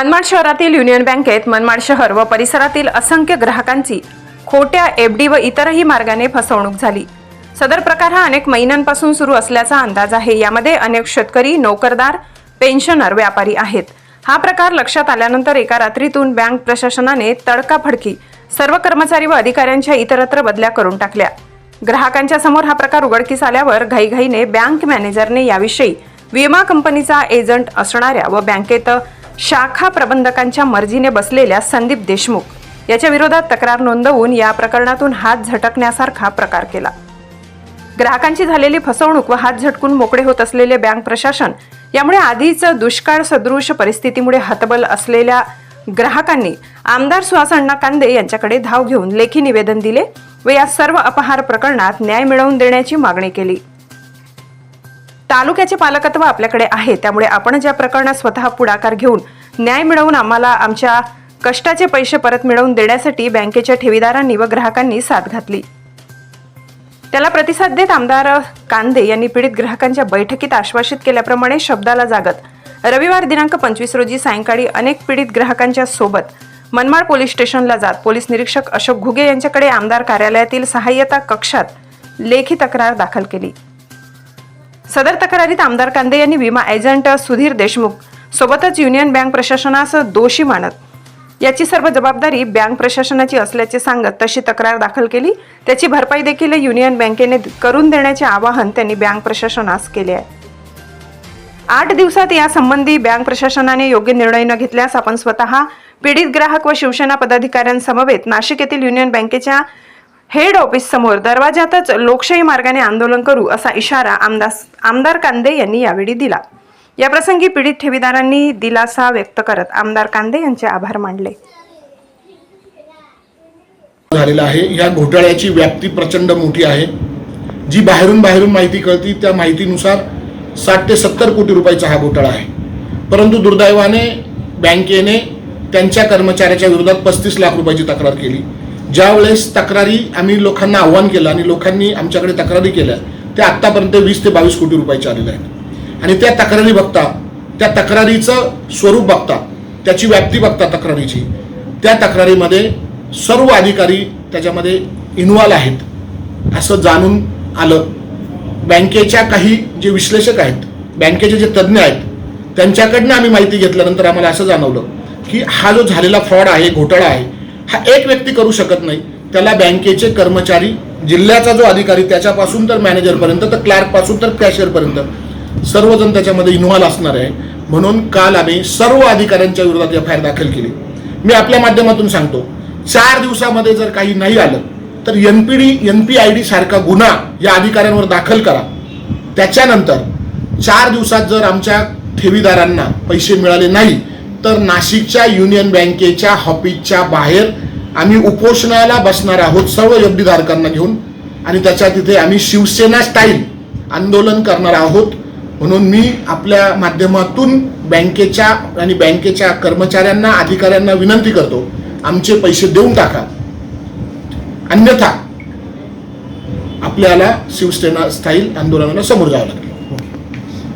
मनमाड शहरातील युनियन बँकेत मनमाड शहर व परिसरातील असंख्य ग्राहकांची खोट्या एफडी व इतरही मार्गाने फसवणूक झाली. सदर प्रकार हा अनेक महिन्यांपासून सुरू असल्याचा अंदाज आहे. यामध्ये अनेक शेतकरी नोकरदार पेन्शनर व्यापारी आहेत. हा प्रकार लक्षात आल्यानंतर एका रात्रीतून बँक प्रशासनाने तडकाफडकी सर्व कर्मचारी व अधिकाऱ्यांच्या इतरत्र बदल्या करून टाकल्या. ग्राहकांच्या समोर हा प्रकार उघडकीस आल्यावर घाईघाईने बँक मॅनेजरने याविषयी विमा कंपनीचा एजंट असणाऱ्या व बँकेत शाखा प्रबंधकांच्या मर्जीने बसलेल्या संदीप देशमुख याच्या विरोधात तक्रार नोंदवून या प्रकरणातून हात झटकण्यासारखा प्रकार केला. ग्राहकांची झालेली फसवणूक व हात झटकून मोकळे होत असलेले बँक प्रशासन यामुळे आधीच दुष्काळ सदृश परिस्थितीमुळे हतबल असलेल्या ग्राहकांनी आमदार सुहास अण्णा कांदे यांच्याकडे धाव घेऊन लेखी निवेदन दिले व या सर्व अपहार प्रकरणात न्याय मिळवून देण्याची मागणी केली. तालुक्याचे पालकत्व आपल्याकडे आहे त्यामुळे आपण ज्या प्रकरणात स्वतः पुढाकार घेऊन न्याय मिळवून आम्हाला आमच्या कष्टाचे पैसे परत मिळवून देण्यासाठी बँकेच्या ठेवीदारांनी व ग्राहकांनी साथ घातली. त्याला प्रतिसाद देत आमदार कांदे यांनी पीडित ग्राहकांच्या बैठकीत आश्वासित केल्याप्रमाणे शब्दाला जागत रविवार दिनांक पंचवीस रोजी सायंकाळी अनेक पीडित ग्राहकांच्या सोबत मनमाड पोलीस स्टेशनला जात पोलीस निरीक्षक अशोक घुगे यांच्याकडे आमदार कार्यालयातील सहाय्यता कक्षात लेखी तक्रार दाखल केली. सदर तक्रारीत आमदार कांदे यांनी विमा एजंट सुधीर देशमुख सोबतच युनियन बँक प्रशासनास दोषी मानत. याची सर्व जबाबदारी बँक प्रशासनाची असल्याचे सांगत तशी तक्रार दाखल केली. त्याची भरपाई देखील युनियन बँकेने करून देण्याचे आवाहन त्यांनी बँक प्रशासनास केले आहे. आठ दिवसात यासंबंधी बँक प्रशासनाने योग्य निर्णय न घेतल्यास आपण स्वतः पीडित ग्राहक व शिवसेना पदाधिकाऱ्यांसमवेत नाशिक येथील युनियन बँकेच्या हेड ऑफिस समोर दरवाजातच लोकशाही मार्गाने आंदोलन करू असा इशारा आमदार आमदार कांदे यांनी यावेळी दिला. याप्रसंगी पीडित ठेवीदारांनी दिलासा व्यक्त करत आमदार कांदे यांचे आभार मानले. झालेला आहे. या घोटाळ्याची व्याप्ती प्रचंड मोठी आहे. जी बाहेरून बाहेरून माहिती कळती त्या माहितीनुसार साठ ते सत्तर कोटी रुपयाचा हा घोटाळा आहे. परंतु दुर्दैवाने बँकेने त्यांच्या कर्मचाऱ्याच्या विरोधात पस्तीस लाख रुपयाची तक्रार केली. ज्यावेळेस तक्रारी आम्ही लोकांना आव्हान केलं आणि लोकांनी आमच्याकडे तक्रारी केल्या त्या आत्तापर्यंत वीस ते बावीस कोटी रुपयाच्या आलेल्या आहेत. आणि त्या तक्रारी बघता त्या तक्रारीचं स्वरूप बघता त्याची व्याप्ती बघता तक्रारीची त्या तक्रारीमध्ये सर्व अधिकारी त्याच्यामध्ये इन्व्हॉल्व आहेत असं जाणून आलं. बँकेच्या काही जे विश्लेषक आहेत बँकेचे जे तज्ज्ञ आहेत त्यांच्याकडनं आम्ही माहिती घेतल्यानंतर आम्हाला असं जाणवलं की हा जो झालेला फ्रॉड आहे घोटाळा आहे हा एक व्यक्ती करू शकत नाही. त्याला बँकेचे कर्मचारी जिल्ह्याचा जो अधिकारी त्याच्यापासून तर मॅनेजरपर्यंत तर क्लार्कपासून तर कॅशियरपर्यंत सर्वजण त्याच्यामध्ये इन्व्हॉल्व असणार आहे. म्हणून काल आम्ही सर्व अधिकाऱ्यांच्या विरोधात एफ आय आर दाखल केली. मी आपल्या माध्यमातून सांगतो चार दिवसामध्ये जर काही नाही आलं तर N P D N P I D सारखा गुन्हा या अधिकाऱ्यांवर दाखल करा. त्याच्यानंतर चार दिवसात जर आमच्या ठेवीदारांना पैसे मिळाले नाही तर नाशिकच्या युनियन बँकेच्या हॉपीजच्या बाहेर आम्ही उपोषणाला बसणार आहोत सर्व एफ डी धारकांना घेऊन. आणि त्याच्या तिथे आम्ही शिवसेना स्टाईल आंदोलन करणार आहोत. म्हणून मी आपल्या माध्यमातून बँकेच्या आणि बँकेच्या कर्मचाऱ्यांना अधिकाऱ्यांना विनंती करतो आमचे पैसे देऊन टाका. अन्यथा आपल्याला शिवसेना स्थायी आंदोलनाला समोर जावं लागेल.